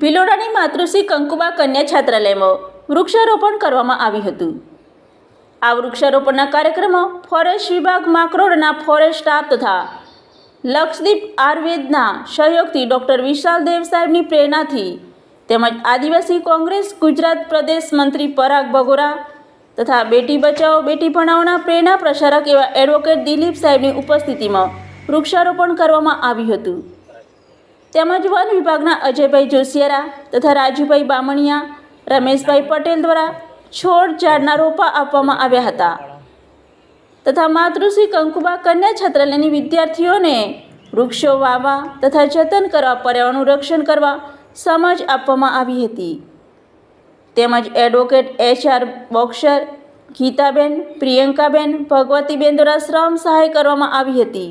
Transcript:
ભિલોડાની માતૃશ્રી કંકુબા કન્યા છાત્રાલયમાં વૃક્ષારોપણ કરવામાં આવ્યું હતું. આ વૃક્ષારોપણના કાર્યક્રમમાં ફોરેસ્ટ વિભાગ માકરોડના ફોરેસ્ટ સ્ટાફ તથા લક્ષદીપ આયુર્વેદના સહયોગથી ડૉક્ટર વિશાલ દેવ સાહેબની પ્રેરણાથી તેમજ આદિવાસી કોંગ્રેસ, ગુજરાત પ્રદેશ મંત્રી પરાગ બગોરા તથા બેટી બચાવો, બેટી ભણાવોના પ્રેરણા પ્રસારક એવા એડવોકેટ દિલીપ સાહેબની ઉપસ્થિતિમાં વૃક્ષારોપણ કરવામાં આવ્યું હતું. તેમજ વન વિભાગના અજયભાઈ જોશિયારા તથા રાજુભાઈ બામણિયા, રમેશભાઈ પટેલ દ્વારા છોડ ઝાડના રોપા આપવામાં આવ્યા હતા. તથા માતૃશ્રી કંકુબા કન્યા છાત્રાલયની વિદ્યાર્થીઓને વૃક્ષો વાવવા તથા જતન કરવા, પર્યાવરણનું રક્ષણ કરવા સમજ આપવામાં આવી હતી. તેમજ advocate HR Boxer, Gitaben, Priyankaben, Bhagwatiben દ્વારા શ્રમ સહાય કરવામાં આવી હતી.